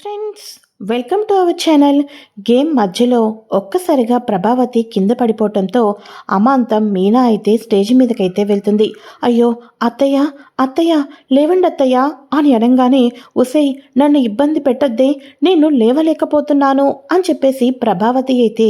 Friends welcome to our channel. Game మధ్యలో ఒక్కసారిగా ప్రభావతి కింద పడిపోవటంతో అమాంతం మీనా అయితే స్టేజ్ మీదకైతే వెళ్తుంది. అయ్యో అత్తయ్య అత్తయ్య లేవండి అత్తయ్య అని అనగానే ఉసై నన్ను ఇబ్బంది పెట్టొద్దే నేను లేవలేకపోతున్నాను అని చెప్పేసి ప్రభావతి అయితే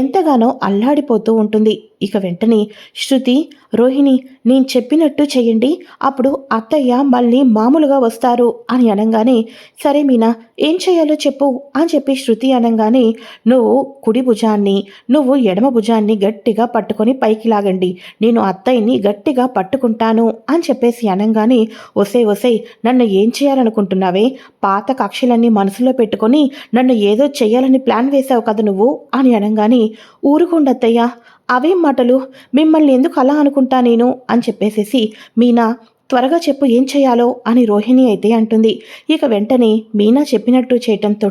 ఎంతగానో అల్లాడిపోతూ ఉంటుంది. ఇక వెంటనే శృతి రోహిణి నేను చెప్పినట్టు చెయ్యండి అప్పుడు అత్తయ్య మళ్ళీ మామూలుగా వస్తారు అని అనగానే సరే మీనా ఏం చేయాలో చెప్పు అని చెప్పి శృతి అనగానే నువ్వు కుడి భుజాన్ని నువ్వు ఎడమ భుజాన్ని గట్టిగా పట్టుకొని పైకి లాగండి. నేను అత్తయ్యని గట్టిగా పట్టుకుంటాను అని చెప్పేసి అనగానే ఒసే ఒసై నన్ను ఏం చేయాలనుకుంటున్నావే? పాత కక్షలన్నీ మనసులో పెట్టుకొని నన్ను ఏదో చేయాలని ప్లాన్ వేశావు కదా నువ్వు అని అనగానే ఊరుకుండత్తయ్యా అవేం మాటలు? మిమ్మల్ని ఎందుకు అలా అనుకుంటా నేను? అని చెప్పేసేసి మీనా త్వరగా చెప్పు ఏం చేయాలో అని రోహిణి అయితే అంటుంది. ఇక వెంటనే మీనా చెప్పినట్టు చేయటంతో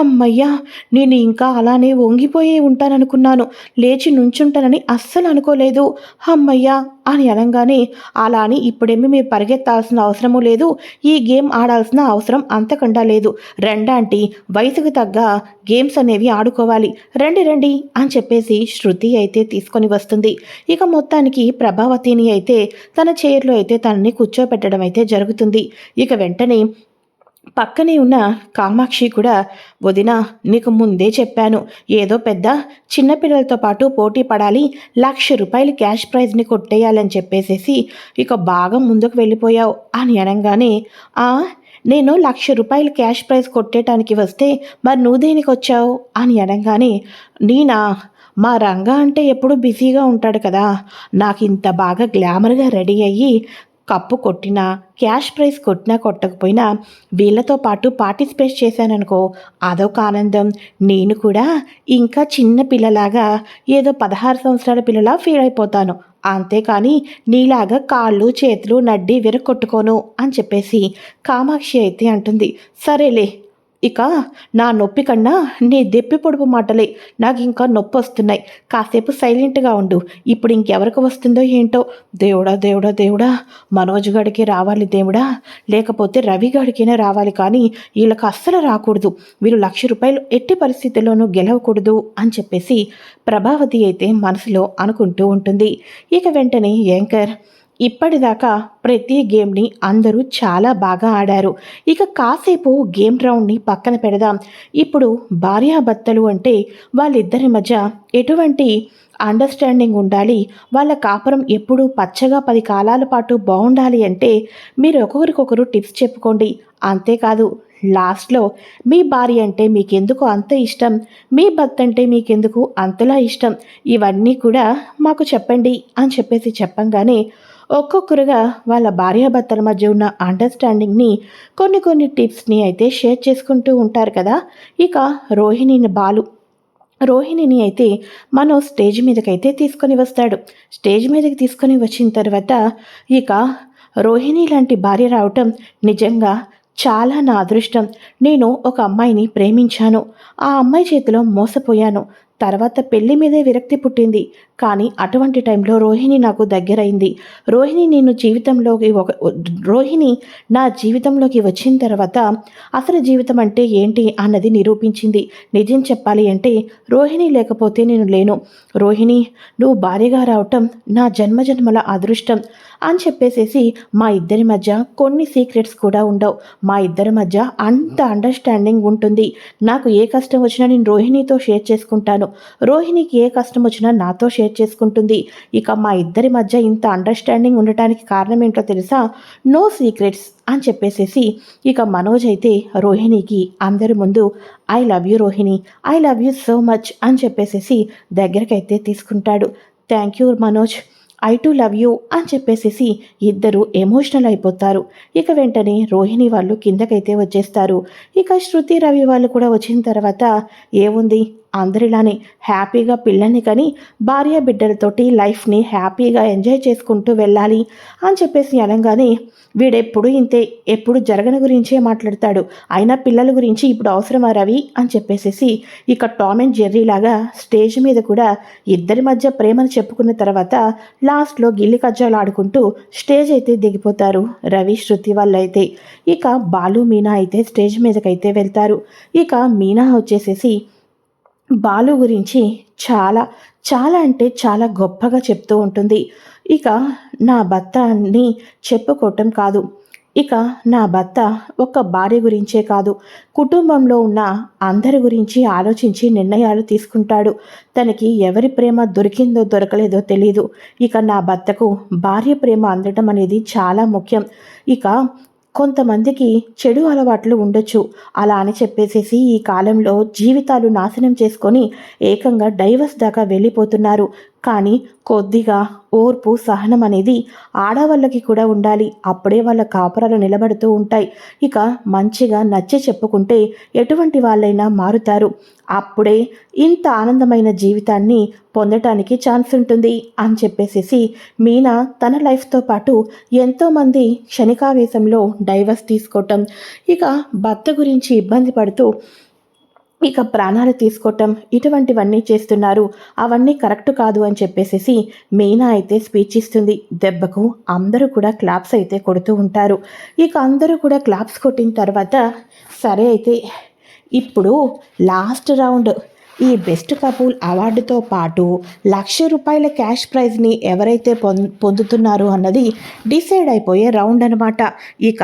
అమ్మయ్యా నేను ఇంకా అలానే వంగిపోయే ఉంటాననుకున్నాను. లేచి నుంచుంటానని అస్సలు అనుకోలేదు. అమ్మయ్యా అని అనగానే అలా అని ఇప్పుడేమి మీరు పరిగెత్తాల్సిన అవసరము లేదు. ఈ గేమ్ ఆడాల్సిన అవసరం అంతకుండా లేదు. రెండాంటి వయసుకు తగ్గ గేమ్స్ అనేవి ఆడుకోవాలి. రండి రండి అని చెప్పేసి శృతి అయితే తీసుకొని వస్తుంది. ఇక మొత్తానికి ప్రభావతిని అయితే తన చైర్లో అయితే తనని కూర్చోపెట్టడం అయితే జరుగుతుంది. ఇక వెంటనే పక్కనే ఉన్న కామాక్షి కూడా వదిన నీకు ముందే చెప్పాను. ఏదో పెద్ద చిన్నపిల్లలతో పాటు పోటీ పడాలి. లక్ష రూపాయలు క్యాష్ ప్రైజ్ని కొట్టేయాలని చెప్పేసేసి ఇక బాగా ముందుకు వెళ్ళిపోయావు అని అనగానే ఆ నేను లక్ష రూపాయలు క్యాష్ ప్రైజ్ కొట్టేయటానికి వస్తే మరి నువ్వు దేనికి వచ్చావు? అని అనగానే నేనా మా రంగా అంటే ఎప్పుడు బిజీగా ఉంటాడు కదా. నాకు ఇంత బాగా గ్లామర్గా రెడీ అయ్యి కప్పు కొట్టినా క్యాష్ ప్రైజ్ కొట్టినా కొట్టకపోయినా వీళ్ళతో పాటు పార్టిసిపేట్ చేశాననుకో అదొక ఆనందం. నేను కూడా ఇంకా చిన్న పిల్లలాగా ఏదో పదహారు సంవత్సరాల పిల్లలా ఫీల్ అయిపోతాను. అంతేకాని నీలాగా కాళ్ళు చేతులు నడ్డి విరగొట్టుకోను అని చెప్పేసి కామాక్షి అయితే అంటుంది. సరేలే ఇక నా నొప్పి కన్నా నీ దెప్పి పొడుపు మాటలే నాకు ఇంకా నొప్పి వస్తున్నాయి కాసేపు సైలెంట్గా ఉండు. ఇప్పుడు ఇంకెవరికి వస్తుందో ఏంటో? దేవుడా దేవుడా దేవుడా మనోజ్ గడికి రావాలి దేవుడా? లేకపోతే రవి గడికైనా రావాలి కానీ వీళ్ళకి అస్సలు రాకూడదు. వీళ్ళు లక్ష రూపాయలు ఎట్టి పరిస్థితుల్లోనూ గెలవకూడదు అని చెప్పేసి ప్రభావతి అయితే మనసులో అనుకుంటూ ఉంటుంది. ఇక వెంటనే యాంకర్ ఇప్పటిదాకా ప్రతి గేమ్ని అందరూ చాలా బాగా ఆడారు. ఇక కాసేపు గేమ్ రౌండ్ని పక్కన పెడదాం. ఇప్పుడు భార్యాభర్తలు అంటే వాళ్ళిద్దరి మధ్య ఎటువంటి అండర్స్టాండింగ్ ఉండాలి? వాళ్ళ కాపురం ఎప్పుడూ పచ్చగా పది కాలాల పాటు బాగుండాలి అంటే మీరు ఒకరికొకరు టిప్స్ చెప్పుకోండి. అంతేకాదు లాస్ట్లో మీ భార్య అంటే మీకెందుకు అంత ఇష్టం? మీ భర్త అంటే మీకెందుకు అంతలా ఇష్టం? ఇవన్నీ కూడా మాకు చెప్పండి అని చెప్పేసి చెప్పంగానే ఒక్కొక్కరుగా వాళ్ళ భార్యాభర్తల మధ్య ఉన్న అండర్స్టాండింగ్ని కొన్ని కొన్ని టిప్స్ని అయితే షేర్ చేసుకుంటూ ఉంటారు కదా. ఇక రోహిణిని బాలు. రోహిణిని అయితే మనం స్టేజ్ మీదకైతే తీసుకొని వస్తాడు. స్టేజ్ మీదకి తీసుకొని వచ్చిన తర్వాత ఇక రోహిణి లాంటి భార్య రావటం నిజంగా చాలా నా అదృష్టం. నేను ఒక అమ్మాయిని ప్రేమించాను. ఆ అమ్మాయి చేతిలో మోసపోయాను. తర్వాత పెళ్ళి మీదే విరక్తి పుట్టింది. కానీ అటువంటి టైంలో రోహిణి నాకు దగ్గరైంది. రోహిణి నేను జీవితంలోకి ఒక రోహిణి నా జీవితంలోకి వచ్చిన తర్వాత అసలు జీవితం అంటే ఏంటి అన్నది నిరూపించింది. నిజం చెప్పాలి అంటే రోహిణి లేకపోతే నేను లేను. రోహిణి నువ్వు భార్యగా రావటం నా జన్మజన్మల అదృష్టం. అని చెప్పేసేసి మా ఇద్దరి మధ్య కొన్ని సీక్రెట్స్ కూడా ఉండవు. మా ఇద్దరి మధ్య అంత అండర్స్టాండింగ్ ఉంటుంది. నాకు ఏ కష్టం వచ్చినా నేను రోహిణితో షేర్ చేసుకుంటాను. రోహిణికి ఏ కష్టం వచ్చినా నాతో షేర్ చేసుకుంటుంది. ఇక మా ఇద్దరి మధ్య ఇంత అండర్స్టాండింగ్ ఉండటానికి కారణం ఏంటో తెలుసా? నో సీక్రెట్స్ అని చెప్పేసేసి ఇక మనోజ్ అయితే రోహిణికి అందరి ముందు I love you Rohini I love you so much అని చెప్పేసేసి దగ్గరకైతే తీసుకుంటాడు. Thank you Manoj. I too love you అని చెప్పేసేసి ఇద్దరు ఎమోషనల్ అయిపోతారు. ఇక వెంటనే రోహిణి వాళ్ళు కిందకైతే వచ్చేస్తారు. ఇక శృతి రవి వాళ్ళు కూడా వచ్చిన తర్వాత ఏముంది? అందరిలానే హ్యాపీగా పిల్లని కని భార్య బిడ్డలతోటి లైఫ్ని హ్యాపీగా ఎంజాయ్ చేసుకుంటూ వెళ్ళాలి అని చెప్పేసి అనగానే వీడెప్పుడు ఇంతే ఎప్పుడు జరగని గురించే మాట్లాడతాడు. అయినా పిల్లల గురించి ఇప్పుడు అవసరమా రవి? అని చెప్పేసేసి ఇక టామ్ అండ్ జెర్రీ లాగా స్టేజ్ మీద కూడా ఇద్దరి మధ్య ప్రేమను చెప్పుకున్న తర్వాత లాస్ట్లో గిల్లి కజ్జాలు ఆడుకుంటూ స్టేజ్ అయితే దిగిపోతారు రవి శృతి వాళ్ళు అయితే ఇక బాలు మీనా అయితే స్టేజ్ మీదకైతే వెళ్తారు. ఇక మీనా వచ్చేసేసి బాలు గురించి చాలా చాలా అంటే చాలా గొప్పగా చెప్తూ ఉంటుంది. ఇక నా భర్త అని చెప్పుకోవటం కాదు. ఇక నా భర్త ఒక్క భార్య గురించే కాదు. కుటుంబంలో ఉన్న అందరి గురించి ఆలోచించి నిర్ణయాలు తీసుకుంటాడు. తనకి ఎవరి ప్రేమ దొరికిందో దొరకలేదో తెలియదు ఇక నా భర్తకు భార్య ప్రేమ అందటం అనేది చాలా ముఖ్యం. ఇక కొంతమందికి చెడు అలవాట్లు ఉండొచ్చు. అలా అని చెప్పేసేసి ఈ కాలంలో జీవితాలు నాశనం చేసుకొని ఏకంగా డైవర్స్ దాకా వెళ్ళిపోతున్నారు. కానీ కొద్దిగా ఓర్పు సహనం అనేది ఆడవాళ్ళకి కూడా ఉండాలి. అప్పుడే వాళ్ళ కాపురాలు నిలబడుతూ ఉంటాయి. ఇక మంచిగా నచ్చి చెప్పుకుంటే ఎటువంటి వాళ్ళైనా మారుతారు. అప్పుడే ఇంత ఆనందమైన జీవితాన్ని పొందటానికి ఛాన్స్ ఉంటుంది అని చెప్పేసేసి మీనా తన లైఫ్తో పాటు ఎంతోమంది క్షణికావేశంలో డైవర్స్ తీసుకోవటం ఇక భర్త గురించి ఇబ్బంది పడుతూ ఇక ప్రాణాలు తీసుకోవటం ఇటువంటివన్నీ చేస్తున్నారు. అవన్నీ కరెక్ట్ కాదు అని చెప్పేసేసి మీనా అయితే స్పీచ్ ఇస్తుంది దెబ్బకు అందరూ కూడా క్లాప్స్ అయితే కొడుతూ ఉంటారు. ఇక అందరూ కూడా క్లాప్స్ కొట్టిన తర్వాత సరే అయితే ఇప్పుడు లాస్ట్ రౌండ్ ఈ బెస్ట్ కపుల్ అవార్డుతో పాటు లక్ష రూపాయల క్యాష్ ప్రైజ్ని ఎవరైతే పొంద పొందుతున్నారో అన్నది డిసైడ్ అయిపోయే రౌండ్ అనమాట ఇక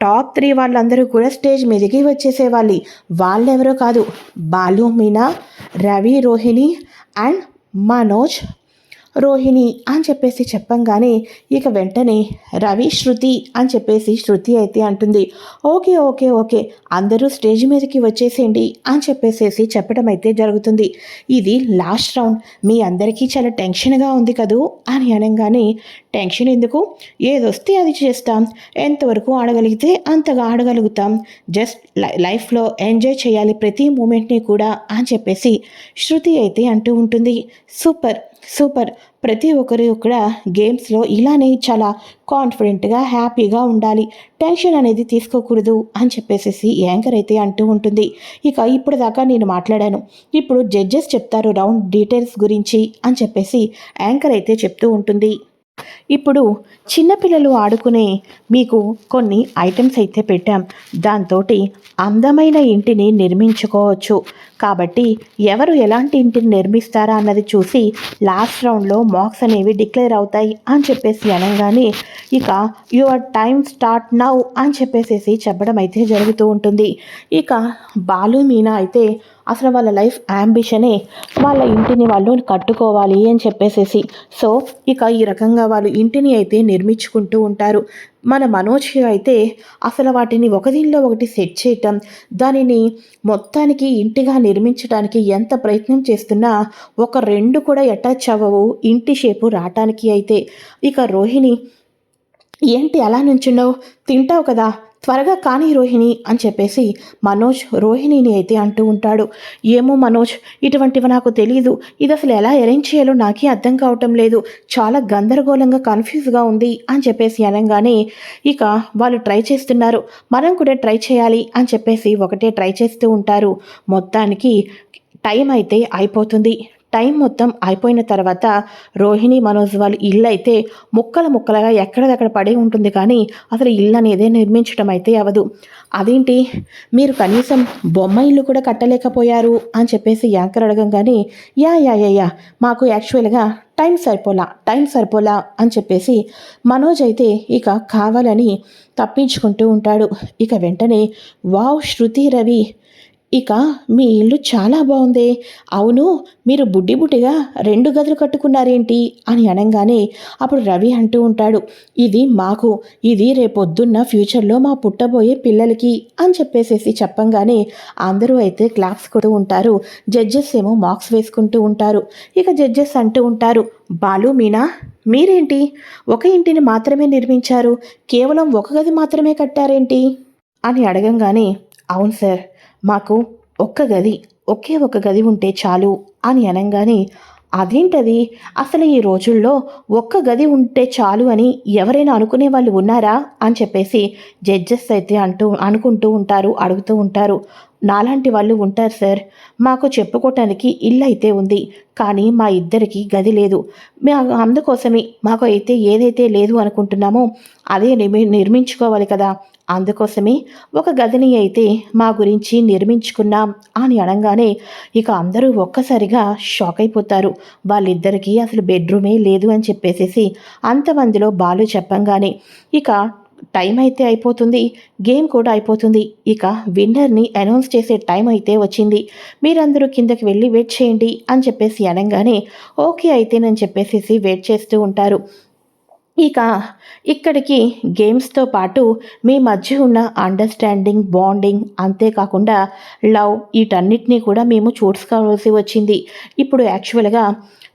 టాప్ త్రీ వాళ్ళందరూ కూడా స్టేజ్ మీదకి వచ్చేసేవాళ్ళు వాళ్ళెవరో కాదు బాలు మీనా రవి రోహిణి అండ్ మనోజ్ రోహిణి అని చెప్పేసి చెప్పంగానే ఇక వెంటనే రవి శృతి అని చెప్పేసి శృతి అయితే అంటుంది. ఓకే ఓకే ఓకే అందరూ స్టేజ్ మీదకి వచ్చేసేయండి అని చెప్పేసేసి చెప్పడం అయితే జరుగుతుంది. ఇది లాస్ట్ రౌండ్. మీ అందరికీ చాలా టెన్షన్గా ఉంది కదూ? అని అనగానే టెన్షన్ ఎందుకు? ఏదొస్తే అది చేస్తాం. ఎంతవరకు ఆడగలిగితే అంతగా ఆడగలుగుతాం. జస్ట్ లైఫ్లో ఎంజాయ్ చేయాలి ప్రతి మూమెంట్ని కూడా అని చెప్పేసి శృతి అయితే అంటూ ఉంటుంది. సూపర్. సూపర్. ప్రతి ఒక్కరు కూడా గేమ్స్లో ఇలానే చాలా కాన్ఫిడెంట్గా హ్యాపీగా ఉండాలి. టెన్షన్ అనేది తీసుకోకూడదు అని చెప్పేసి యాంకర్ అయితే అంటూ ఉంటుంది. ఇక ఇప్పుడు దాకా నేను మాట్లాడాను. ఇప్పుడు జడ్జెస్ చెప్తారు రౌండ్ డీటెయిల్స్ గురించి అని చెప్పేసి యాంకర్ అయితే చెప్తూ ఉంటుంది. ఇప్పుడు చిన్నపిల్లలు ఆడుకునే మీకు కొన్ని ఐటమ్స్ అయితే పెట్టాం. దాంతో అందమైన ఇంటిని నిర్మించుకోవచ్చు. కాబట్టి ఎవరు ఎలాంటి ఇంటిని నిర్మిస్తారా అన్నది చూసి లాస్ట్ రౌండ్లో మార్క్స్ అనేవి డిక్లేర్ అవుతాయి అని చెప్పేసి అనగానే ఇక యువర్ టైం స్టార్ట్ నౌ అని చెప్పేసేసి చెప్పడం అయితే జరుగుతూ ఉంటుంది. ఇక బాలు మీనా అయితే అసలు వాళ్ళ లైఫ్ యాంబిషనే వాళ్ళ ఇంటిని వాళ్ళు కట్టుకోవాలి అని చెప్పేసేసి. సో ఇక ఈ రకంగా వాళ్ళు ఇంటిని అయితే నిర్మించుకుంటూ ఉంటారు. మన మనోజ్ అయితే అసలు వాటిని ఒక దీనిలో ఒకటి సెట్ చేయటం దానిని మొత్తానికి ఇంటిగా నిర్మించడానికి ఎంత ప్రయత్నం చేస్తున్నా ఒక రెండు కూడా అటాచ్ అవ్వవు ఇంటి షేపు రావటానికి అయితే. ఇక రోహిణి ఏంటి అలా నుంచున్నావు? తింటావు కదా? త్వరగా కానీ రోహిణి అని చెప్పేసి మనోజ్ రోహిణిని అయితే అంటూ ఉంటాడు. ఏమో మనోజ్ ఇటువంటివి నాకు తెలియదు ఇది అసలు ఎలా అరేంజ్ చేయాలో నాకే అర్థం కావటం లేదు. చాలా గందరగోళంగా కన్ఫ్యూజ్గా ఉంది అని చెప్పేసి అనగానే ఇక వాళ్ళు ట్రై చేస్తున్నారు. మనం కూడా ట్రై చేయాలి అని చెప్పేసి ఒకటే ట్రై చేస్తూ ఉంటారు. మొత్తానికి టైం అయితే అయిపోతుంది. టైం మొత్తం అయిపోయిన తర్వాత రోహిణి మనోజ్ వాళ్ళు ఇల్లు అయితే ముక్కల ముక్కలుగా ఎక్కడదక్కడ పడి ఉంటుంది కానీ అసలు ఇల్లు అనేది నిర్మించడం అయితే అవదు అదేంటి? మీరు కనీసం బొమ్మ ఇల్లు కూడా కట్టలేకపోయారు అని చెప్పేసి యాంకర్ అడగంగానే యా యా యా యా మాకు యాక్చువల్గా టైం సరిపోలా టైం సరిపోలా అని చెప్పేసి మనోజ్ అయితే ఇక కావాలని తప్పించుకుంటూ ఉంటాడు. ఇక వెంటనే వావ్ శృతి రవి ఇక మీ ఇల్లు చాలా బాగుంది. అవును మీరు బుడ్డి బుడ్డిగా రెండు గదులు కట్టుకున్నారేంటి అని అనగానే అప్పుడు రవి అంటూ ఉంటాడు ఇది మాకు ఇది రేపొద్దున్న ఫ్యూచర్లో మా పుట్టబోయే పిల్లలకి అని చెప్పేసేసి చెప్పంగానే అందరూ అయితే క్లాప్స్ కొడుతూ ఉంటారు జడ్జెస్ ఏమో మార్క్స్ వేసుకుంటూ ఉంటారు ఇక జడ్జెస్ అంటూ ఉంటారు బాలు మీనా మీరేంటి? ఒక ఇంటిని మాత్రమే నిర్మించారు కేవలం ఒక గది మాత్రమే కట్టారేంటి? అని అడగంగానే అవును సార్ మాకు ఒక్క గది ఒకే ఒక గది ఉంటే చాలు అని అనగానే అదేంటది? అసలు ఈ రోజుల్లో ఒక్క గది ఉంటే చాలు అని ఎవరైనా అనుకునే వాళ్ళు ఉన్నారా? అని చెప్పేసి జడ్జెస్ అయితే అంటూ అనుకుంటూ ఉంటారు అడుగుతూ ఉంటారు. నాలాంటి వాళ్ళు ఉంటారు సార్. మాకు చెప్పుకోవటానికి ఇల్లు అయితే ఉంది కానీ మా ఇద్దరికి గది లేదు. మా అందుకోసమే మాకు అయితే ఏదైతే లేదు అనుకుంటున్నామో అదే నిర్మి నిర్మించుకోవాలి కదా. అందుకోసమే ఒక గదిని అయితే మా గురించి నిర్మించుకున్నాం అని అనగానే ఇక అందరూ ఒక్కసారిగా షాక్ అయిపోతారు. వాళ్ళిద్దరికీ అసలు బెడ్రూమే లేదు అని చెప్పేసేసి అంతమందిలో బాలు చెప్పంగానే ఇక టైం అయితే అయిపోతుంది గేమ్ కూడా అయిపోతుంది. ఇక విన్నర్ని అనౌన్స్ చేసే టైం అయితే వచ్చింది. మీరందరూ కిందకి వెళ్ళి వెయిట్ చేయండి అని చెప్పేసి అనగానే ఓకే అయితేనని చెప్పేసేసి వెయిట్ చేస్తూ ఉంటారు. ఇక ఇక్కడికి గేమ్స్తో పాటు మీ మధ్య ఉన్న అండర్స్టాండింగ్ బాండింగ్ అంతేకాకుండా లవ్ వీటన్నిటినీ కూడా మేము చూసుకోవాల్సి వచ్చింది. ఇప్పుడు యాక్చువల్గా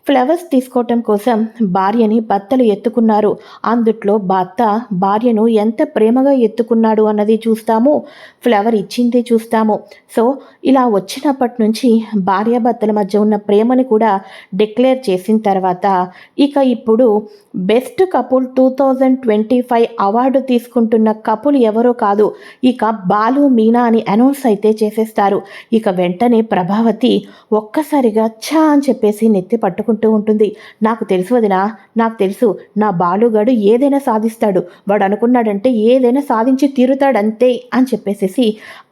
ఫ్లవర్స్ తీసుకోవటం కోసం భార్యని భర్తలు ఎత్తుకున్నారు. అందుట్లో భర్త భార్యను ఎంత ప్రేమగా ఎత్తుకున్నాడు అన్నది చూస్తాము. ఫ్లవర్ ఇచ్చింది చూస్తాము. సో ఇలా వచ్చినప్పటి నుంచి భార్యాభర్తల మధ్య ఉన్న ప్రేమని కూడా డిక్లేర్ చేసిన తర్వాత ఇక ఇప్పుడు best couple two thousand twenty five award తీసుకుంటున్న కపుల్ ఎవరో కాదు. ఇక బాలు మీనా అని అనౌన్స్ అయితే చేసేస్తారు. ఇక వెంటనే ప్రభావతి ఒక్కసారిగా ఛా అని చెప్పేసి నెత్తి పట్టుకుంటూ ఉంటుంది. నాకు తెలుసు వదినా నాకు తెలుసు. నా బాలుగాడు ఏదైనా సాధిస్తాడు. వాడు అనుకున్నాడంటే ఏదైనా సాధించి తీరుతాడంతే అని చెప్పేసేసి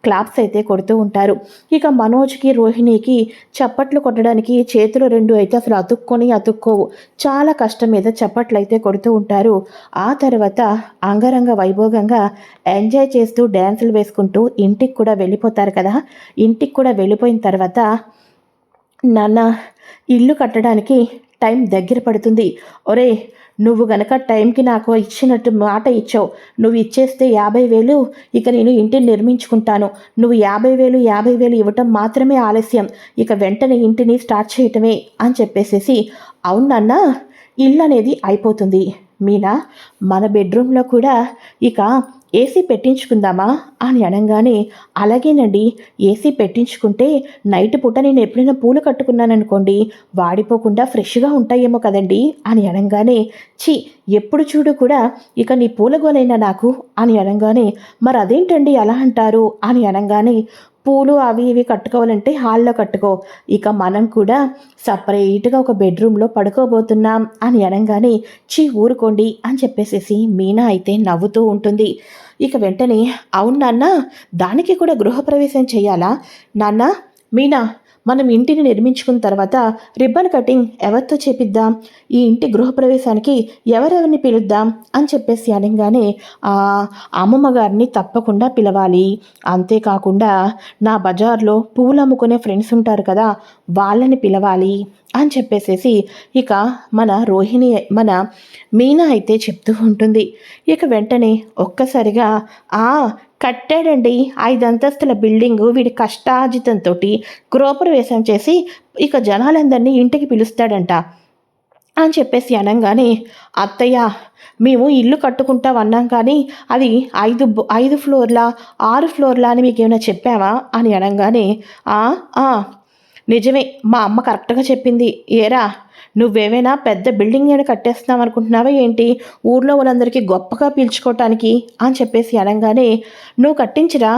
క్లాప్స్ అయితే కొడుతూ ఉంటారు. ఇక మనోజ్కి రోహిణికి చప్పట్లు కొట్టడానికి చేతులు రెండు అయితే అసలు అతుక్కొని అతుక్కోవు. చాలా కష్టం మీద చప్పట్లు అయితే కొడుతూ ఉంటారు. ఆ తర్వాత అంగరంగ వైభోగంగా ఎంజాయ్ చేస్తూ డ్యాన్సులు వేసుకుంటూ ఇంటికి కూడా వెళ్ళిపోతారు కదా. ఇంటికి కూడా వెళ్ళిపోయిన తర్వాత నాన్న ఇల్లు కట్టడానికి టైం దగ్గర పడుతుంది. ఒరే నువ్వు గనక టైంకి నాకు ఇచ్చినట్టు మాట ఇచ్చావు నువ్వు ఇచ్చేస్తే యాభై వేలు ఇక నేను ఇంటిని నిర్మించుకుంటాను. నువ్వు యాభై వేలు యాభై వేలు ఇవ్వటం మాత్రమే ఆలస్యం. ఇక వెంటనే ఇంటిని స్టార్ట్ చేయటమే అని చెప్పేసేసి అవునన్నా ఇల్లు అనేది అయిపోతుంది. మీనా మన బెడ్రూమ్లో కూడా ఇక ఏసీ పెట్టించుకుందామా అని అనగానే అలాగేనండి ఏసీ పెట్టించుకుంటే నైట్ పూట నేను ఎప్పుడైనా పూలు కట్టుకున్నాననుకోండి వాడిపోకుండా ఫ్రెష్గా ఉంటాయేమో కదండి అని అనగానే చి ఎప్పుడు చూడు కూడా ఇక నీ పూలగోలైనా నాకు అని అనగానే మరి అదేంటండి అలా అంటారు అని అనగానే పూలు అవి ఇవి కట్టుకోవాలంటే హాల్లో కట్టుకో. ఇక మనం కూడా సపరేట్గా ఒక బెడ్రూమ్లో పడుకోబోతున్నాం అని అనగానే చీ ఊరుకోండి అని చెప్పేసేసి మీనా అయితే నవ్వుతూ ఉంటుంది. ఇక వెంటనే అవును నాన్న దానికి కూడా గృహప్రవేశం చేయాలా? నాన్న మీనా మనం ఇంటిని నిర్మించుకున్న తర్వాత రిబ్బన్ కటింగ్ ఎవరితో చేపిద్దాం? ఈ ఇంటి గృహప్రవేశానికి ఎవరెవరిని పిలుద్దాం? అని చెప్పేసి అనగానే అమ్మమ్మ గారిని తప్పకుండా పిలవాలి. అంతేకాకుండా నా బజార్లో పూలు అమ్ముకునే ఫ్రెండ్స్ ఉంటారు కదా వాళ్ళని పిలవాలి అని చెప్పేసేసి ఇక మన రోహిణి మన మీనా అయితే చెప్తూ ఉంటుంది. ఇక వెంటనే ఒక్కసారిగా ఆ కట్టాడండి. ఐదు అంతస్తుల బిల్డింగు వీడి కష్టాజితంతో గృహప్రవేశం చేసి ఇక జనాలందరినీ ఇంటికి పిలుస్తాడంట. అని చెప్పేసి అనగానే అత్తయ్య మేము ఇల్లు కట్టుకుంటాం అన్నాం కానీ అది ఐదు ఐదు ఫ్లోర్లా ఆరు ఫ్లోర్లా అని మీకు ఏమైనా చెప్పావా? అని అనగానే నిజమే. మా అమ్మ కరెక్ట్గా చెప్పింది. ఏరా నువ్వేమైనా పెద్ద బిల్డింగ్ ఏమైనా కట్టేస్తున్నావు అనుకుంటున్నావా ఏంటి? ఊర్లో వాళ్ళందరికీ గొప్పగా పీల్చుకోవటానికి అని చెప్పేసి అనగానే నువ్వు కట్టించురా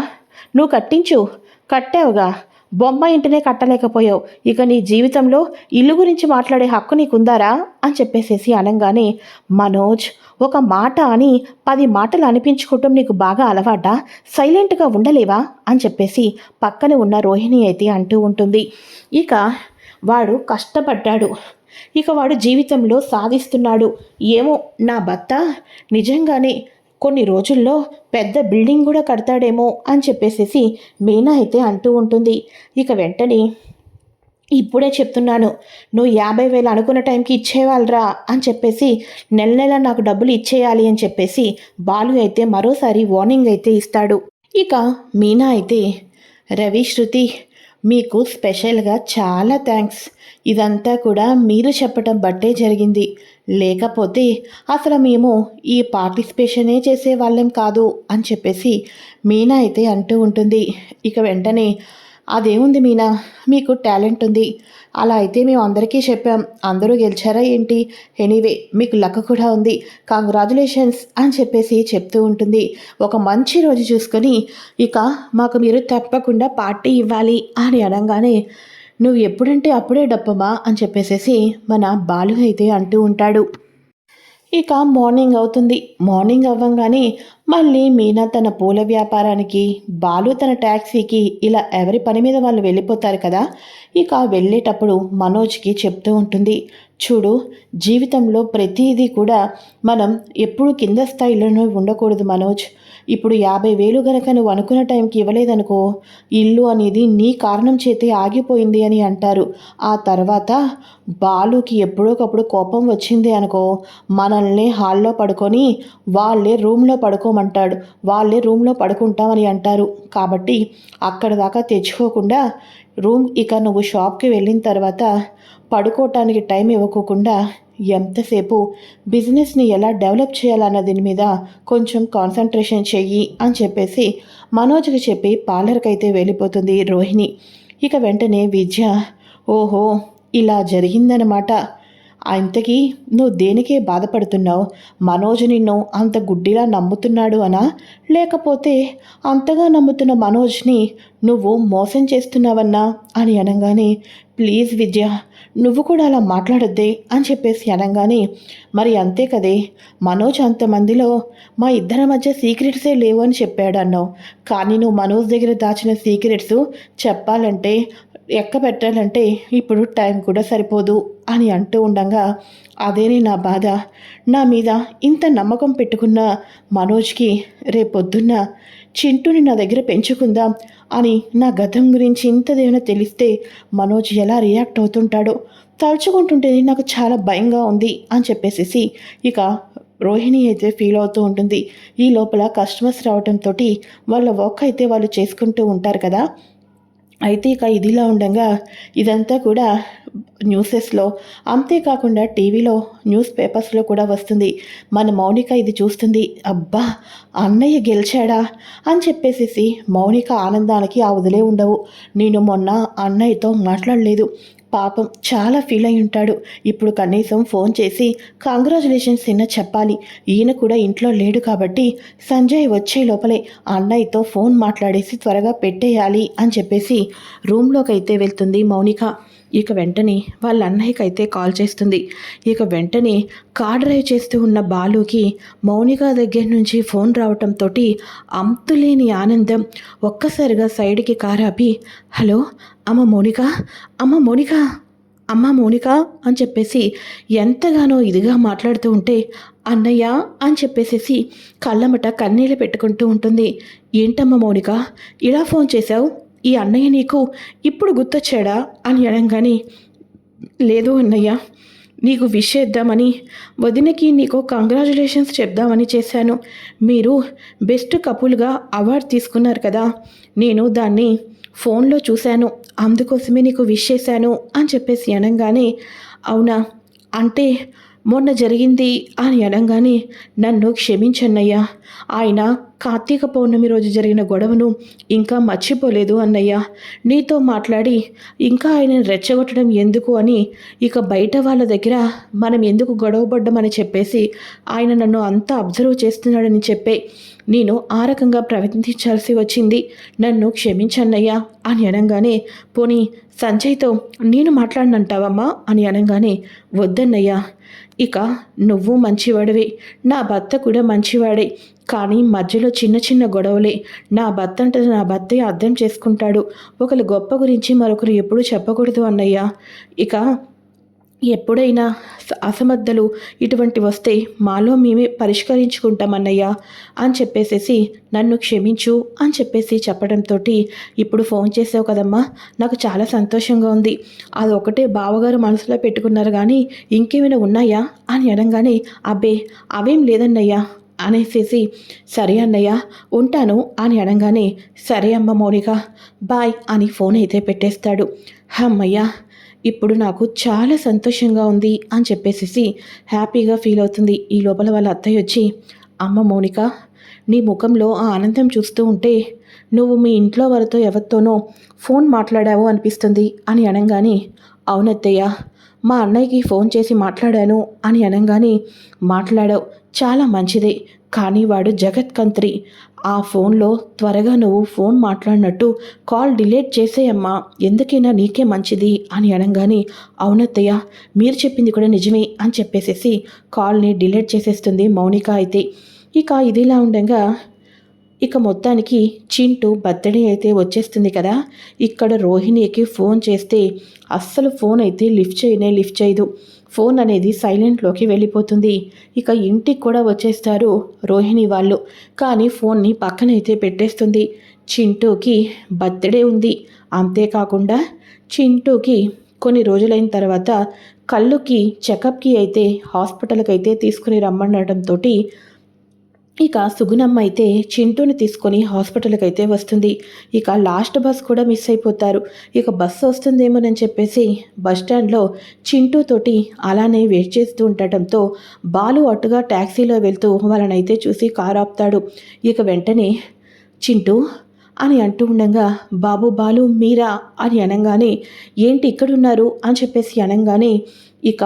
నువ్వు కట్టించు కట్టావుగా. బొమ్మ ఇంటినే కట్టలేకపోయావు. ఇక నీ జీవితంలో ఇల్లు గురించి మాట్లాడే హక్కు నీకుందారా? అని చెప్పేసేసి అనగానే మనోజ్ ఒక మాట అని పది మాటలు అనిపించుకోవటం నీకు బాగా అలవాట? సైలెంట్గా ఉండలేవా? అని చెప్పేసి పక్కన ఉన్న రోహిణి అయితే అంటూ ఉంటుంది. ఇక వాడు కష్టపడ్డాడు. ఇక వాడు జీవితంలో సాధిస్తున్నాడు. ఏమో నా భర్త? నిజంగానే కొన్ని రోజుల్లో పెద్ద బిల్డింగ్ కూడా కడతాడేమో అని చెప్పేసేసి మీనా అయితే అంటూ ఉంటుంది. ఇక వెంటనే ఇప్పుడే చెప్తున్నాను నువ్వు యాభై వేలు అనుకున్న టైంకి ఇచ్చేవాళ్ళరా? అని చెప్పేసి నెల నెల నాకు డబ్బులు ఇచ్చేయాలి అని చెప్పేసి బాలు అయితే మరోసారి వార్నింగ్ అయితే ఇస్తాడు. ఇక మీనా అయితే రవి శృతి మీకు స్పెషల్గా చాలా థ్యాంక్స్ ఇదంతా కూడా మీరు చెప్పటం బట్టే జరిగింది. లేకపోతే అసలు మేము ఈ పార్టిసిపేషనే చేసేవాళ్ళం కాదు అని చెప్పేసి మీనా అయితే అంటూ ఉంటుంది. ఇక వెంటనే అదేముంది మీనా? మీకు టాలెంట్ ఉంది. అలా అయితే మేము అందరికీ చెప్పాం. అందరూ గెలిచారా ఏంటి? ఎనీవే మీకు లక్ కూడా ఉంది. కంగ్రాచులేషన్స్ అని చెప్పేసి చెప్తూ ఉంటుంది. ఒక మంచి రోజు చూసుకొని ఇక మాకు మీరు తప్పకుండా పార్టీ ఇవ్వాలి అని అనగానే నువ్వు ఎప్పుడంటే అప్పుడే డప్పమా అని చెప్పేసేసి మన బాలు అయితే అంటూ ఉంటాడు. ఇక మార్నింగ్ అవుతుంది. మార్నింగ్ అవ్వంగానే మళ్ళీ మీనా తన పూల వ్యాపారానికి బాలు తన ట్యాక్సీకి ఇలా ఎవరి పని మీద వాళ్ళు వెళ్ళిపోతారు కదా? ఇక వెళ్ళేటప్పుడు మనోజ్కి చెప్తూ ఉంటుంది. చూడు జీవితంలో ప్రతిదీ కూడా మనం ఎప్పుడు కింద స్థాయిలోనే ఉండకూడదు మనోజ్. ఇప్పుడు యాభై వేలు గనక నువ్వు అనుకున్న టైంకి ఇవ్వలేదనుకో ఇల్లు అనేది నీ కారణం చేతే ఆగిపోయింది అని అంటారు. ఆ తర్వాత బాలుకి ఎప్పుడోకప్పుడు కోపం వచ్చింది అనుకో మనల్ని హాల్లో పడుకొని వాళ్ళే రూమ్లో పడుకోమంటాడు. వాళ్ళే రూమ్లో పడుకుంటామని అంటారు. కాబట్టి అక్కడ దాకా తెచ్చుకోకుండా రూమ్ ఇక నువ్వు షాప్కి వెళ్ళిన తర్వాత పడుకోవటానికి టైం ఇవ్వకోకుండా ఎంతసేపు బిజినెస్ని ఎలా డెవలప్ చేయాలన్న దీని మీద కొంచెం కాన్సన్ట్రేషన్ చెయ్యి అని చెప్పేసి మనోజ్కి చెప్పి పార్లర్కి అయితే వెళ్ళిపోతుంది రోహిణి. ఇక వెంటనే విద్య ఓహో ఇలా జరిగిందనమాట అంతకీ నువ్వు దేనికే బాధపడుతున్నావు? మనోజ్ నిన్ను అంత గుడ్డిలా నమ్ముతున్నాడు అనా? లేకపోతే అంతగా నమ్ముతున్న మనోజ్ని నువ్వు మోసం చేస్తున్నావన్నా? అని అనగానే ప్లీజ్ విద్య నువ్వు కూడా అలా మాట్లాడొద్దే అని చెప్పేసి అనగానే మరి అంతే కదే మనోజ్ అంతమందిలో మా ఇద్దరి మధ్య సీక్రెట్సే లేవు అని చెప్పాడు అన్నావు కానీ నువ్వు మనోజ్ దగ్గర దాచిన సీక్రెట్స్ చెప్పాలంటే ఎక్క పెట్టాలంటే ఇప్పుడు టైం కూడా సరిపోదు అని అంటూ ఉండగా అదేనే నా బాధ. నా మీద ఇంత నమ్మకం పెట్టుకున్న మనోజ్కి రేపొద్దున్న చింటూని నా దగ్గర పెంచుకుందాం అని నా గతం గురించి ఇంతదేమైనా తెలిస్తే మనోజ్ ఎలా రియాక్ట్ అవుతుంటాడో తలుచుకుంటుంటేనే నాకు చాలా భయంగా ఉంది అని చెప్పేసి ఇక రోహిణి అయితే ఫీల్ అవుతూ ఉంటుంది. ఈ లోపల కస్టమర్స్ రావడంతో వాళ్ళ వర్క్ అయితే వాళ్ళు చేసుకుంటూ ఉంటారు కదా. అయితే ఇక ఇదిలా ఉండగా ఇదంతా కూడా న్యూసెస్లో. అంతేకాకుండా టీవీలో న్యూస్ పేపర్స్లో కూడా వస్తుంది. మన మౌనిక ఇది చూస్తుంది. అబ్బా అన్నయ్య గెలిచాడా? అని చెప్పేసేసి మౌనిక ఆనందానికి ఆ వదిలే ఉండవు. నేను మొన్న అన్నయ్యతో మాట్లాడలేదు. పాపం చాలా ఫీల్ అయి ఉంటాడు. ఇప్పుడు కనీసం ఫోన్ చేసి కంగ్రాచులేషన్స్ నిన్న చెప్పాలి. ఈయన కూడా ఇంట్లో లేడు కాబట్టి సంజయ్ వచ్చే లోపలే అన్నయ్యతో ఫోన్ మాట్లాడేసి త్వరగా పెట్టేయాలి అని చెప్పేసి రూమ్లోకి అయితే వెళ్తుంది మౌనిక. ఇక వెంటనే వాళ్ళ అన్నయ్యకి అయితే కాల్ చేస్తుంది. ఇక వెంటనే కార్ డ్రైవ్ చేస్తూ ఉన్న బాలుకి మౌనిక దగ్గర నుంచి ఫోన్ రావటంతో అంతులేని ఆనందం ఒక్కసారిగా సైడ్కి కారాపి హలో అమ్మ మోనిక అమ్మ మోనిక అమ్మ మోనిక అని చెప్పేసి ఎంతగానో ఇదిగా మాట్లాడుతూ ఉంటే అన్నయ్య అని చెప్పేసేసి కళ్ళమట కన్నీళ్ళు పెట్టుకుంటూ ఉంటుంది. ఏంటమ్మ మౌనిక ఇలా ఫోన్ చేశావు? ఈ అన్నయ్య నీకు ఇప్పుడు గుర్తొచ్చాడా అని అనగానే లేదు అన్నయ్య నీకు విష్ చేద్దామని వదినకి నీకు కంగ్రాచులేషన్స్ చెప్దామని చేశాను. మీరు బెస్ట్ కపుల్గా అవార్డు తీసుకున్నారు కదా నేను దాన్ని ఫోన్లో చూశాను. అందుకోసమే నీకు విష్ చేశాను అని చెప్పేసి అనగానే అవునా? అంటే మొన్న జరిగింది అని అనగానే నన్ను క్షమించన్నయ్యా. ఆయన కార్తీక పౌర్ణమి రోజు జరిగిన గొడవను ఇంకా మర్చిపోలేదు అన్నయ్య. నీతో మాట్లాడి ఇంకా ఆయన రెచ్చగొట్టడం ఎందుకు అని ఇక బయట వాళ్ళ దగ్గర మనం ఎందుకు గొడవపడ్డమని చెప్పేసి ఆయన నన్ను అంతా అబ్జర్వ్ చేస్తున్నాడని చెప్పే నేను ఆ రకంగా ప్రవర్తించాల్సి వచ్చింది. నన్ను క్షమించన్నయ్యా అని అనగానే పోనీ సంజయ్తో నేను మాట్లాడినంటావమ్మా? అని అనగానే వద్దన్నయ్యా ఇక నువ్వు మంచివాడివి. నా భర్త కూడా మంచివాడే. కానీ మధ్యలో చిన్న చిన్న గొడవలే. నా భర్త అంటే నా భర్తే అర్థం చేసుకుంటాడు. ఒకరు గొప్ప గురించి మరొకరు ఎప్పుడు చెప్పకూడదు అన్నయ్య. ఇక ఎప్పుడైనా అసమర్థలు ఇటువంటి వస్తే మాలో మేమే పరిష్కరించుకుంటామన్నయ్యా అని చెప్పేసేసి నన్ను క్షమించు అని చెప్పేసి చెప్పడంతో ఇప్పుడు ఫోన్ చేసావు కదమ్మా నాకు చాలా సంతోషంగా ఉంది. అది ఒకటే బావగారు మనసులో పెట్టుకున్నారు కానీ ఇంకేమైనా ఉన్నాయా? అని అనగానే అబ్బే అవేం లేదన్నయ్యా అనేసేసి సరే అన్నయ్య ఉంటాను అని అనగానే సరే అమ్మ మౌనిక బాయ్ అని ఫోన్ అయితే పెట్టేస్తాడు. అమ్మయ్యా ఇప్పుడు నాకు చాలా సంతోషంగా ఉంది అని చెప్పేసేసి హ్యాపీగా ఫీల్ అవుతుంది. ఈ లోపల వాళ్ళ అత్తయ్య వచ్చి అమ్మ మౌనిక నీ ముఖంలో ఆ ఆనందం చూస్తూ ఉంటే నువ్వు మీ ఇంట్లో వారితో ఎవరితోనో ఫోన్ మాట్లాడావు అనిపిస్తుంది అని అనగానే అవునత్తయ్య మా అన్నయ్యకి ఫోన్ చేసి మాట్లాడాను అని అనగానే మాట్లాడావు చాలా మంచిదే కానీ వాడు జగత్ కంత్రి ఆ ఫోన్లో త్వరగా నువ్వు ఫోన్ మాట్లాడినట్టు కాల్ డిలీట్ చేసేయమ్మా. ఎందుకైనా నీకే మంచిది అని అనగానే అవునత్తయ్య మీరు చెప్పింది కూడా నిజమే అని చెప్పేసేసి కాల్ని డిలీట్ చేసేస్తుంది మౌనిక అయితే. ఇక ఇదిలా ఉండగా ఇక మొత్తానికి చింటూ బర్త్డే అయితే వచ్చేస్తుంది కదా. ఇక్కడ రోహిణికి ఫోన్ చేస్తే అస్సలు ఫోన్ అయితే లిఫ్ట్ చేయనే లిఫ్ట్ చేయదు. ఫోన్ అనేది సైలెంట్లోకి వెళ్ళిపోతుంది. ఇక ఇంటికి కూడా వచ్చేస్తారు రోహిణి వాళ్ళు. కానీ ఫోన్ని పక్కనైతే పెట్టేస్తుంది. చింటూకి బర్త్డే ఉంది. అంతేకాకుండా చింటూకి కొన్ని రోజులైన తర్వాత కళ్ళుకి చెకప్కి అయితే హాస్పిటల్కి అయితే తీసుకుని రమ్మనడంతో ఇక సుగుణమ్మ అయితే చింటూని తీసుకొని హాస్పిటల్కి అయితే వస్తుంది. ఇక లాస్ట్ బస్ కూడా మిస్ అయిపోతారు. ఇక బస్సు వస్తుందేమోనని చెప్పేసి బస్ స్టాండ్లో చింటూతోటి అలానే వెయిట్ చేస్తూ ఉండటంతో బాలు అటుగా ట్యాక్సీలో వెళ్తూ వాళ్ళనైతే చూసి కారు ఆపుతాడు. ఇక వెంటనే చింటూ అని అంటూ ఉండగా బాబు బాలు మీరా? అని అనగానే ఏంటి ఇక్కడున్నారు? అని చెప్పేసి అనగానే ఇక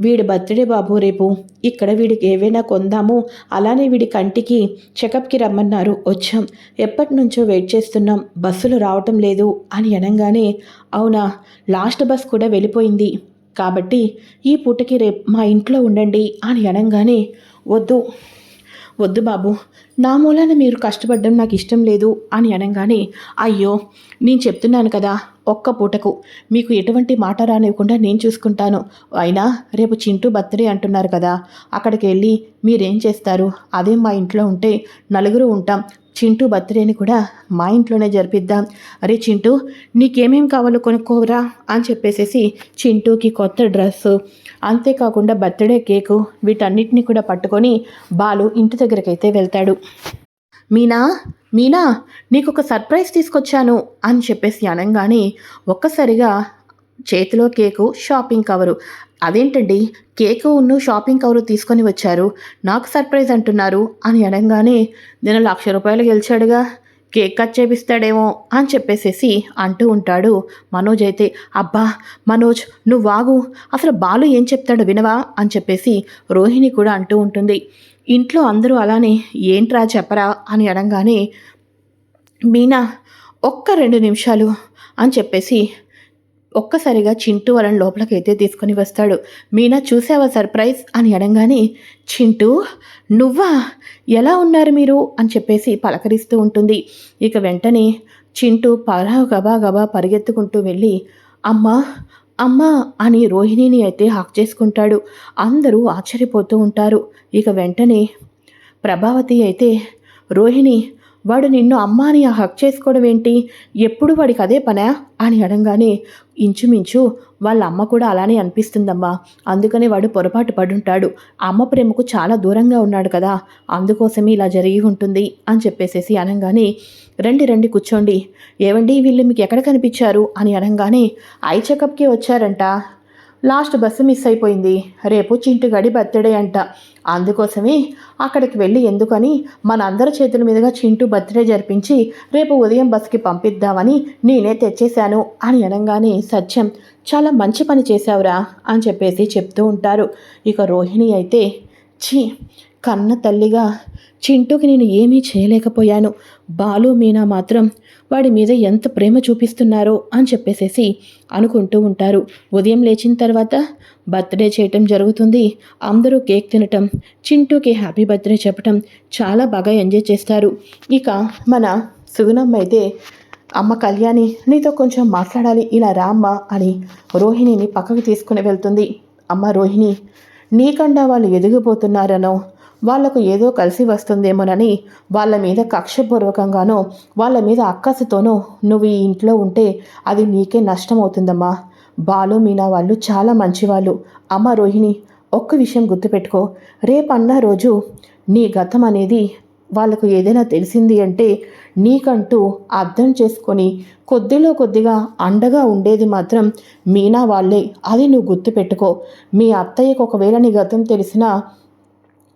వీడి బర్త్డే బాబు రేపు ఇక్కడ వీడికి ఏవైనా కొందాము. అలానే వీడి కంటికి చెకప్కి రమ్మన్నారు. వచ్చాం. ఎప్పటి నుంచో వెయిట్ చేస్తున్నాం. బస్సులు రావటం లేదు అని అనగానే అవునా లాస్ట్ బస్ కూడా వెళ్ళిపోయింది. కాబట్టి ఈ పూటకి రేపు మా ఇంట్లో ఉండండి అని అనగానే వద్దు వద్దు బాబు. నా మూలాన మీరు కష్టపడడం నాకు ఇష్టం లేదు అని అనగానే అయ్యో నేను చెప్తున్నాను కదా ఒక్క పూటకు. మీకు ఎటువంటి మాట రానివ్వకుండా నేను చూసుకుంటాను. అయినా రేపు చింటూ బర్త్డే అంటున్నారు కదా. అక్కడికి వెళ్ళి మీరేం చేస్తారు? అదే మా ఇంట్లో ఉంటే నలుగురు ఉంటాం. చింటూ బర్త్డేని కూడా మా ఇంట్లోనే జరిపిద్దాం. అరే చింటూ నీకేమేం కావాలో కొనుక్కోరా అని చెప్పేసేసి చింటూకి కొత్త డ్రెస్సు అంతేకాకుండా బర్త్డే కేకు వీటన్నిటిని కూడా పట్టుకొని బాలు ఇంటి దగ్గరకైతే వెళ్తాడు. మీనా మీనా నీకు ఒక సర్ప్రైజ్ తీసుకొచ్చాను అని చెప్పేసి అనగానే ఒక్కసారిగా చేతిలో కేకు షాపింగ్ కవరు. అదేంటండి కేకు ఉన్ను షాపింగ్ కవరు తీసుకొని వచ్చారు. నాకు సర్ప్రైజ్ అంటున్నారు అని అనగానే నేను లక్ష రూపాయలు గెలిచాడుగా కేక్ కట్ చేపిస్తాడేమో అని చెప్పేసేసి అంటూ ఉంటాడు మనోజ్ అయితే. అబ్బా మనోజ్ నువ్వు వాగు అసలు బాలు ఏం చెప్తాడు వినవా? అని చెప్పేసి రోహిణి కూడా అంటూ ఉంటుంది. ఇంట్లో అందరూ అలానే ఏంట్రా చెప్పరా అని అడగానే మీనా ఒక్క రెండు నిమిషాలు అని చెప్పేసి ఒక్కసారిగా చింటూ వాళ్ళని లోపలికి అయితే తీసుకొని వస్తాడు. మీనా చూసావా సర్ప్రైజ్? అని అడగానే చింటూ నువ్వా? ఎలా ఉన్నారు మీరు? అని చెప్పేసి పలకరిస్తూ ఉంటుంది. ఇక వెంటనే చింటూ పరా గబా గబా పరిగెత్తుకుంటూ వెళ్ళి అమ్మ అమ్మా అని రోహిణిని అయితే హాక్ చేసుకుంటాడు. అందరూ ఆశ్చర్యపోతూ ఉంటారు. ఇక వెంటనే ప్రభావతి అయితే రోహిణి వాడు నిన్ను అమ్మాని హక్ చేసుకోవడం ఏంటి? ఎప్పుడు వాడికి అదే పనా? అని అడగానే ఇంచుమించు వాళ్ళ అమ్మ కూడా అలానే అనిపిస్తుందమ్మా. అందుకనే వాడు పొరపాటు పడుంటాడు. అమ్మ ప్రేమకు చాలా దూరంగా ఉన్నాడు కదా. అందుకోసమే ఇలా జరిగి ఉంటుంది అని చెప్పేసేసి అనగానే రండి రండి కూర్చోండి. ఏవండి వీళ్ళు మీకు ఎక్కడ కనిపించారు? అని అనగానే ఐ చెకప్కి వచ్చారంట. లాస్ట్ బస్సు మిస్ అయిపోయింది. రేపు చింటుగాడి బర్త్డే అంట. అందుకోసమే అక్కడికి వెళ్ళి ఎందుకని మన అందరి చేతుల మీదుగా చింటూ బర్త్డే జరిపించి రేపు ఉదయం బస్సుకి పంపిద్దామని నేనే తెచ్చేశాను అని అనగానే సత్యం చాలా మంచి పని చేశావురా అని చెప్పేసి చెప్తూ ఉంటారు. ఇక రోహిణి అయితే ఛీ కన్న తల్లిగా చింటూకి నేను ఏమీ చేయలేకపోయాను. బాలు మీనా మాత్రం వాడి మీద ఎంత ప్రేమ చూపిస్తున్నారో అని చెప్పేసేసి అనుకుంటూ ఉంటారు. ఉదయం లేచిన తర్వాత బర్త్డే చేయటం జరుగుతుంది. అందరూ కేక్ తినటం చింటూకి హ్యాపీ బర్త్డే చెప్పటం చాలా బాగా ఎంజాయ్ చేస్తారు. ఇక మన సుగుణమ్మ అయితే అమ్మ కళ్యాణి నీతో కొంచెం మాట్లాడాలి ఇలా రామ్మ అని రోహిణిని పక్కకు తీసుకుని వెళ్తుంది. అమ్మ రోహిణి నీకండా వాళ్ళు ఎదిగిపోతున్నారనో వాళ్ళకు ఏదో కలిసి వస్తుందేమోనని వాళ్ళ మీద కక్షపూర్వకంగానో వాళ్ళ మీద అక్కసుతోనో నువ్వు ఈ ఇంట్లో ఉంటే అది నీకే నష్టం అవుతుందమ్మా బాలు మీనా వాళ్ళు చాలా మంచివాళ్ళు. అమ్మ రోహిణి ఒక్క విషయం గుర్తుపెట్టుకో. రేపన్న రోజు నీ గతం అనేది వాళ్ళకు ఏదైనా తెలిసింది అంటే నీకంటూ అర్థం చేసుకొని కొద్దిలో కొద్దిగా అండగా ఉండేది మాత్రం మీనా వాళ్ళే. అది నువ్వు గుర్తుపెట్టుకో. మీ అత్తయ్యకు ఒకవేళ నీ గతం తెలిసినా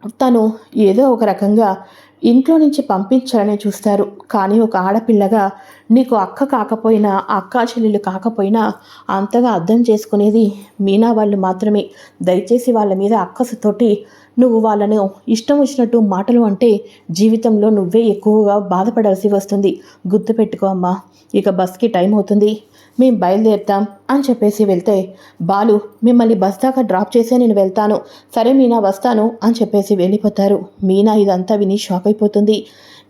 తను ఏదో ఒక రకంగా ఇంట్లో నుంచి పంపించాలని చూస్తారు. కానీ ఒక ఆడపిల్లగా నీకు అక్క కాకపోయినా అక్క చెల్లెలు కాకపోయినా అంతగా అర్థం చేసుకునేది మీనా వాళ్ళు మాత్రమే. దయచేసి వాళ్ళ మీద అక్కసుతోటి నువ్వు వాళ్ళను ఇష్టం వచ్చినట్టు మాటలు అంటే జీవితంలో నువ్వే ఎక్కువగా బాధపడాల్సి వస్తుంది. గుర్తుపెట్టుకో అమ్మా ఇక బస్కి టైం అవుతుంది. మేము బయలుదేరుతాం అని చెప్పేసి వెళ్తే బాలు మిమ్మల్ని బస్ దాకా డ్రాప్ చేసే నేను వెళ్తాను. సరే మీనా వస్తాను అని చెప్పేసి వెళ్ళిపోతారు. మీనా ఇదంతా విని షాక్ అయిపోతుంది.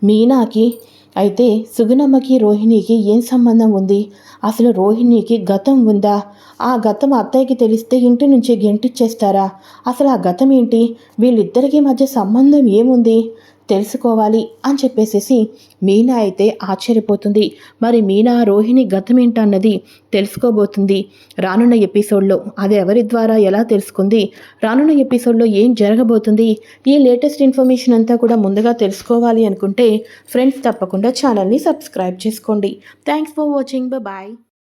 మీనాకి అయితే సుగుణమ్మకి రోహిణికి ఏం సంబంధం ఉంది? అసలు రోహిణికి గతం ఉందా? ఆ గతం అత్తయ్యకి తెలిస్తే ఇంటి నుంచి గెంటిచ్చేస్తారా? అసలు ఆ గతం ఏంటి? వీళ్ళిద్దరికీ మధ్య సంబంధం ఏముంది? తెలుసుకోవాలి అని చెప్పేసేసి మీనా అయితే ఆశ్చర్యపోతుంది. మరి మీనా రోహిణి గతం ఏంటన్నది తెలుసుకోబోతుంది. రానున్న ఎపిసోడ్లో అది ఎవరి ద్వారా ఎలా తెలుసుకుంది? రానున్న ఎపిసోడ్లో ఏం జరగబోతుంది? ఈ లేటెస్ట్ ఇన్ఫర్మేషన్ అంతా కూడా ముందుగా తెలుసుకోవాలి అనుకుంటే ఫ్రెండ్స్ తప్పకుండా ఛానల్ని సబ్స్క్రైబ్ చేసుకోండి. Thanks for watching. బాయ్